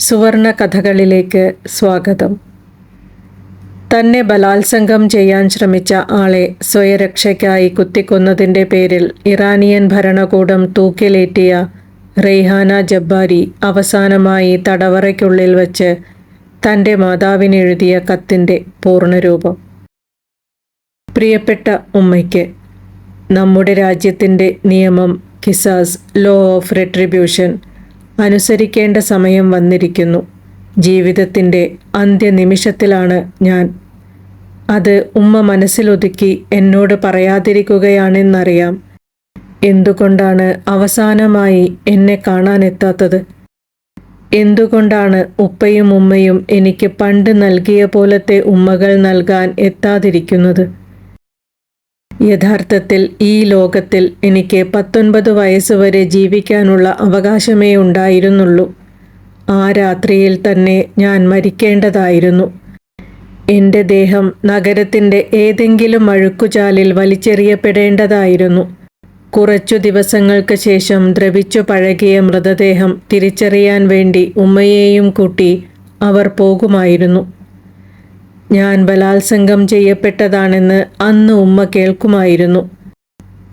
സുവർണ കഥകളിലേക്ക് സ്വാഗതം. തന്നെ ബലാത്സംഗം ചെയ്യാൻ ശ്രമിച്ച ആളെ സ്വയരക്ഷയ്ക്കായി കുത്തിക്കൊന്നതിന്റെ പേരിൽ ഇറാനിയൻ ഭരണകൂടം തൂക്കിലേറ്റിയ റെയ്ഹാന ജബ്ബാരി അവസാനമായി തടവറയ്ക്കുള്ളിൽ വച്ച് തന്റെ മാതാവിനെഴുതിയ കത്തിന്റെ പൂർണരൂപം. പ്രിയപ്പെട്ട ഉമ്മയ്ക്ക് നമ്മുടെ രാജ്യത്തിന്റെ നിയമം കിസാസ് ലോ ഓഫ് റെട്രിബ്യൂഷൻ അനുസരിക്കേണ്ട സമയം വന്നിരിക്കുന്നു. ജീവിതത്തിന്റെ അന്ത്യനിമിഷത്തിലാണ് ഞാൻ. അത് ഉമ്മ മനസ്സിലൊതുക്കി എന്നോട് പറയാതിരിക്കുകയാണെന്നറിയാം. എന്തുകൊണ്ടാണ് അവസാനമായി എന്നെ കാണാനെത്താത്തത്? എന്തുകൊണ്ടാണ് ഉപ്പയും ഉമ്മയും എനിക്ക് പണ്ട് നൽകിയ പോലത്തെ ഉമ്മകൾ നൽകാൻ എത്താതിരിക്കുന്നത്? യഥാർത്ഥത്തിൽ ഈ ലോകത്തിൽ എനിക്ക് പത്തൊൻപത് വയസ്സ് വരെ ജീവിക്കാനുള്ള അവകാശമേ ഉണ്ടായിരുന്നുള്ളൂ. ആ രാത്രിയിൽ തന്നെ ഞാൻ മരിക്കേണ്ടതായിരുന്നു. എന്റെ ദേഹം നഗരത്തിന്റെ ഏതെങ്കിലും അഴുക്കുചാലിൽ വലിച്ചെറിയപ്പെടേണ്ടതായിരുന്നു. കുറച്ചു ദിവസങ്ങൾക്ക് ശേഷം ദ്രവിച്ചു പഴകിയ മൃതദേഹം തിരിച്ചറിയാൻ വേണ്ടി ഉമ്മയെയും കൂട്ടി അവർ പോകുമായിരുന്നു. ഞാൻ ബലാത്സംഗം ചെയ്യപ്പെട്ടതാണെന്ന് അന്ന് ഉമ്മ കേൾക്കുമായിരുന്നു.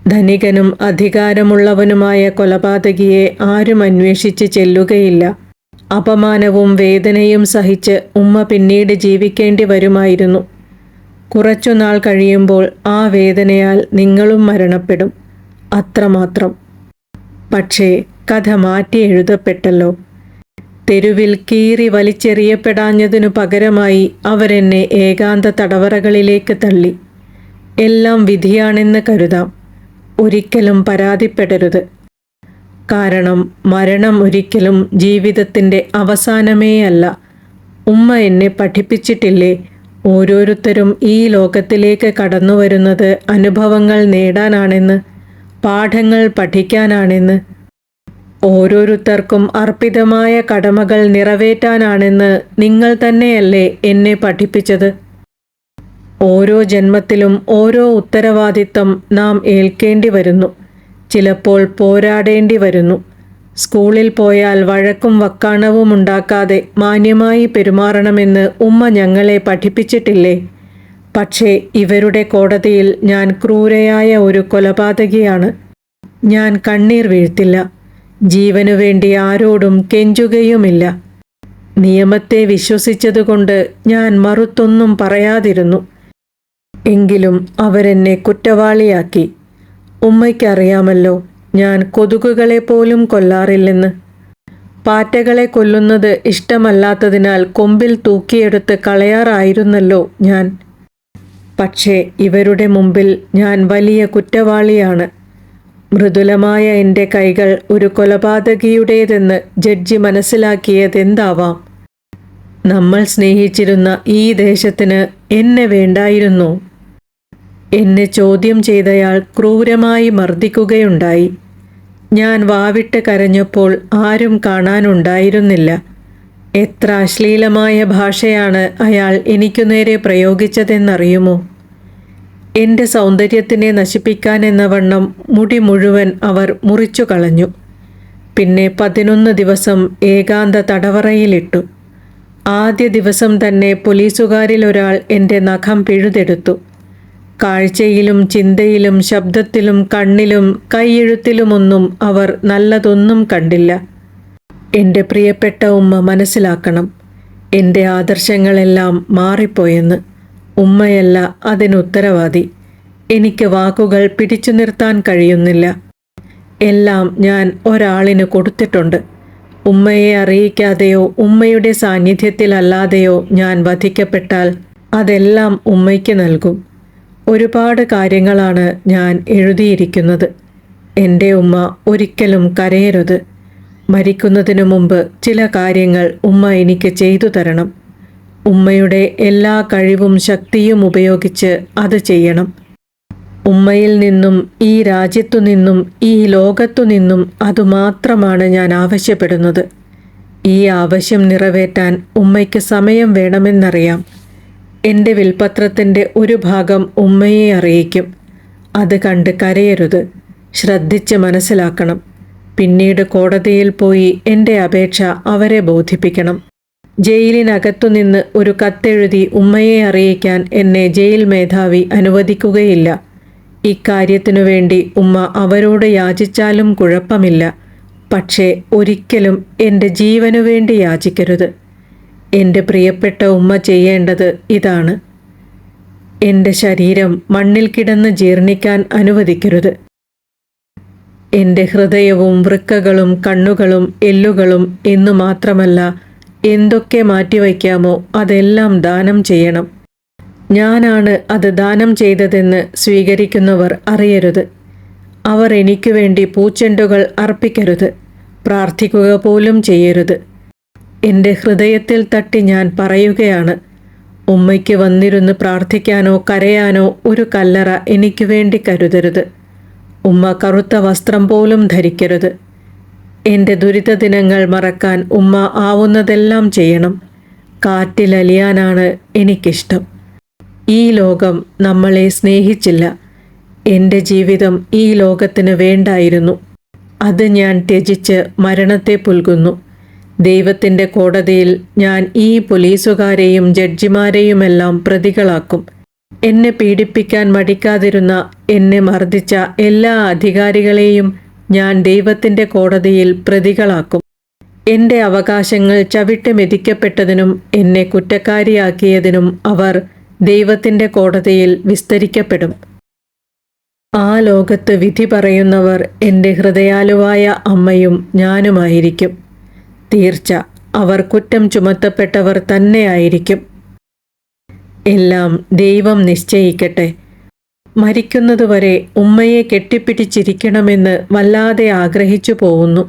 ധനികനും അധികാരമുള്ളവനുമായ കൊലപാതകിയെ ആരും അന്വേഷിച്ച് ചെല്ലുകയില്ല. അപമാനവും വേദനയും സഹിച്ച് ഉമ്മ പിന്നീട് ജീവിക്കേണ്ടി വരുമായിരുന്നു. കുറച്ചുനാൾ കഴിയുമ്പോൾ ആ വേദനയാൽ നിങ്ങളും മരണപ്പെടും. അത്രമാത്രം. പക്ഷേ കഥ മാറ്റി എഴുതപ്പെട്ടല്ലോ. തെരുവിൽ കീറി വലിച്ചെറിയപ്പെടാഞ്ഞതിനു പകരമായി അവരെന്നെ ഏകാന്ത തടവറകളിലേക്ക് തള്ളി. എല്ലാം വിധിയാണെന്ന് കരുതാം. ഒരിക്കലും പരാതിപ്പെടരുത്. കാരണം മരണം ഒരിക്കലും ജീവിതത്തിന്റെ അവസാനമേ അല്ല ഉമ്മ എന്നെ പഠിപ്പിച്ചിട്ടില്ലേ? ഓരോരുത്തരും ഈ ലോകത്തിലേക്ക് കടന്നു വരുന്നത് അനുഭവങ്ങൾ നേടാനാണെന്ന് പാഠങ്ങൾ പഠിക്കാനാണെന്ന് ഓരോരുത്തർക്കും അർപ്പിതമായ കടമകൾ നിറവേറ്റാനാണെന്ന് നിങ്ങൾ തന്നെയല്ലേ എന്നെ പഠിപ്പിച്ചത്? ഓരോ ജന്മത്തിലും ഓരോ ഉത്തരവാദിത്തം നാം ഏൽക്കേണ്ടി വരുന്നു. ചിലപ്പോൾ പോരാടേണ്ടി വരുന്നു. സ്കൂളിൽ പോയാൽ വഴക്കും വക്കാണവും ഉണ്ടാക്കാതെ മാന്യമായി പെരുമാറണമെന്ന് ഉമ്മ ഞങ്ങളെ പഠിപ്പിച്ചിട്ടില്ലേ? പക്ഷേ ഇവരുടെ കോടതിയിൽ ഞാൻ ക്രൂരയായ ഒരു കൊലപാതകിയാണ്. ഞാൻ കണ്ണീർ വീഴ്ത്തില്ല. ജീവനു വേണ്ടി ആരോടും കെഞ്ചുകയുമില്ല. നിയമത്തെ വിശ്വസിച്ചതുകൊണ്ട് ഞാൻ മറുത്തൊന്നും പറയാതിരുന്നു. എങ്കിലും അവരെന്നെ കുറ്റവാളിയാക്കി. ഉമ്മയ്ക്കറിയാമല്ലോ ഞാൻ കൊതുകുകളെ പോലും കൊല്ലാറില്ലെന്ന്. പാറ്റകളെ കൊല്ലുന്നത് ഇഷ്ടമല്ലാത്തതിനാൽ കൊമ്പിൽ തൂക്കിയെടുത്ത് കളയാറായിരുന്നല്ലോ ഞാൻ. പക്ഷേ ഇവരുടെ മുമ്പിൽ ഞാൻ വലിയ കുറ്റവാളിയാണ്. മൃദുലമായ എന്റെ കൈകൾ ഒരു കൊലപാതകിയുടേതെന്ന് ജഡ്ജി മനസ്സിലാക്കിയതെന്താവാം? നമ്മൾ സ്നേഹിച്ചിരുന്ന ഈ ദേശത്തിന് എന്നെ വേണ്ടായിരുന്നു. എന്നെ ചോദ്യം ചെയ്തയാൾ ക്രൂരമായി മർദ്ദിക്കുകയുണ്ടായി. ഞാൻ വാവിട്ട് കരഞ്ഞപ്പോൾ ആരും കാണാനുണ്ടായിരുന്നില്ല. എത്ര അശ്ലീലമായ ഭാഷയാണ് അയാൾ എനിക്കു നേരെ പ്രയോഗിച്ചതെന്നറിയുമോ? എന്റെ സൗന്ദര്യത്തിനെ നശിപ്പിക്കാൻ എന്ന വണ്ണം മുടി മുഴുവൻ അവർ മുറിച്ചു കളഞ്ഞു. പിന്നെ പതിനൊന്ന് ദിവസം ഏകാന്ത തടവറയിലിട്ടു. ആദ്യ ദിവസം തന്നെ പോലീസുകാരിൽ ഒരാൾ എന്റെ നഖം പിഴുതെടുത്തു. കാഴ്ചയിലും ചിന്തയിലും ശബ്ദത്തിലും കണ്ണിലും കൈയെഴുത്തിലുമൊന്നും അവർ നല്ലതൊന്നും കണ്ടില്ല. എന്റെ പ്രിയപ്പെട്ട ഉമ്മ മനസ്സിലാക്കണം. എന്റെ ആദർശങ്ങളെല്ലാം മാറിപ്പോയെന്ന്. ഉമ്മയല്ല അതിനുത്തരവാദി. എനിക്ക് വാക്കുകൾ പിടിച്ചു നിർത്താൻ കഴിയുന്നില്ല. എല്ലാം ഞാൻ ഒരാളിന് കൊടുത്തിട്ടുണ്ട്. ഉമ്മയെ അറിയിക്കാതെയോ ഉമ്മയുടെ സാന്നിധ്യത്തിലല്ലാതെയോ ഞാൻ വധിക്കപ്പെട്ടാൽ അതെല്ലാം ഉമ്മയ്ക്ക് നൽകും. ഒരുപാട് കാര്യങ്ങളാണ് ഞാൻ എഴുതിയിരിക്കുന്നത്. എന്റെ ഉമ്മ ഒരിക്കലും കരയരുത്. മരിക്കുന്നതിനു മുമ്പ് ചില കാര്യങ്ങൾ ഉമ്മ എനിക്ക് ചെയ്തു തരണം. ഉമ്മയുടെ എല്ലാ കഴിവും ശക്തിയും ഉപയോഗിച്ച് അത് ചെയ്യണം. ഉമ്മയിൽ നിന്നും ഈ രാജ്യത്തു നിന്നും ഈ ലോകത്തു നിന്നും അതുമാത്രമാണ് ഞാൻ ആവശ്യപ്പെടുന്നത്. ഈ ആവശ്യം നിറവേറ്റാൻ ഉമ്മയ്ക്ക് സമയം വേണമെന്നറിയാം. എന്റെ വിൽപത്രത്തിന്റെ ഒരു ഭാഗം ഉമ്മയെ അറിയിക്കും. അത് കണ്ട് കരയരുത്. ശ്രദ്ധിച്ച് മനസ്സിലാക്കണം. പിന്നീട് കോടതിയിൽ പോയി എന്റെ അപേക്ഷ അവരെ ബോധിപ്പിക്കണം. ജയിലിനകത്തുനിന്ന് ഒരു കത്തെഴുതി ഉമ്മയെ അറിയിക്കാൻ എന്നെ ജയിൽ മേധാവി അനുവദിക്കുകയില്ല. ഇക്കാര്യത്തിനു വേണ്ടി ഉമ്മ അവരോട് യാചിച്ചാലും കുഴപ്പമില്ല. പക്ഷേ ഒരിക്കലും എന്റെ ജീവനു വേണ്ടി യാചിക്കരുത്. എന്റെ പ്രിയപ്പെട്ട ഉമ്മ ചെയ്യേണ്ടത് ഇതാണ്. എന്റെ ശരീരം മണ്ണിൽ കിടന്ന് ജീർണിക്കാൻ അനുവദിക്കരുത്. എന്റെ ഹൃദയവും വൃക്കകളും കണ്ണുകളും എല്ലുകളും എന്നു മാത്രമല്ല എന്തൊക്കെ മാറ്റിവയ്ക്കാമോ അതെല്ലാം ദാനം ചെയ്യണം. ഞാനാണ് അത് ദാനം ചെയ്തതെന്ന് സ്വീകരിക്കുന്നവർ അറിയരുത്. അവർ എനിക്ക് വേണ്ടി പൂച്ചെണ്ടുകൾ അർപ്പിക്കരുത്. പ്രാർത്ഥിക്കുക പോലും ചെയ്യരുത്. എന്റെ ഹൃദയത്തിൽ തട്ടി ഞാൻ പറയുകയാണ് ഉമ്മയ്ക്ക് വന്നിരുന്ന് പ്രാർത്ഥിക്കാനോ കരയാനോ ഒരു കല്ലറ എനിക്ക് വേണ്ടി കരുതരുത്. ഉമ്മ കറുത്ത വസ്ത്രം പോലും ധരിക്കരുത്. എന്റെ ദുരിത ദിനങ്ങൾ മറക്കാൻ ഉമ്മ ആവുന്നതെല്ലാം ചെയ്യണം. കാറ്റിലലിയാനാണ് എനിക്കിഷ്ടം. ഈ ലോകം നമ്മളെ സ്നേഹിച്ചില്ല. എന്റെ ജീവിതം ഈ ലോകത്തിന് വേണ്ടായിരുന്നു. അത് ഞാൻ ത്യജിച്ച് മരണത്തെ പുൽകുന്നു. ദൈവത്തിന്റെ കോടതിയിൽ ഞാൻ ഈ പോലീസുകാരെയും ജഡ്ജിമാരെയുമെല്ലാം പ്രതികളാക്കും. എന്നെ പീഡിപ്പിക്കാൻ മടിക്കാതിരുന്ന എന്നെ മർദ്ദിച്ച എല്ലാ അധികാരികളെയും ഞാൻ ദൈവത്തിന്റെ കോടതിയിൽ പ്രതികളാക്കും. എന്റെ അവകാശങ്ങൾ ചവിട്ട് മെതിക്കപ്പെട്ടതിനും എന്നെ കുറ്റക്കാരിയാക്കിയതിനും അവർ ദൈവത്തിന്റെ കോടതിയിൽ വിസ്തരിക്കപ്പെടും. ആ ലോകത്ത് വിധി പറയുന്നവർ എന്റെ ഹൃദയാലുവായ അമ്മയും ഞാനുമായിരിക്കും. തീർച്ച അവർ കുറ്റം ചുമത്തപ്പെട്ടവർ തന്നെയായിരിക്കും. എല്ലാം ദൈവം നിശ്ചയിക്കട്ടെ. മരിക്കുന്നതുവരെ ഉമ്മയെ കെട്ടിപ്പിടിച്ചിരിക്കണമെന്ന് വല്ലാതെ ആഗ്രഹിച്ചു പോകുന്നു.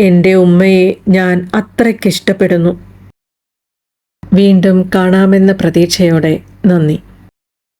എന്റെ ഉമ്മയെ ഞാൻ അത്രയ്ക്കിഷ്ടപ്പെടുന്നു. വീണ്ടും കാണാമെന്ന പ്രതീക്ഷയോടെ നന്ദി.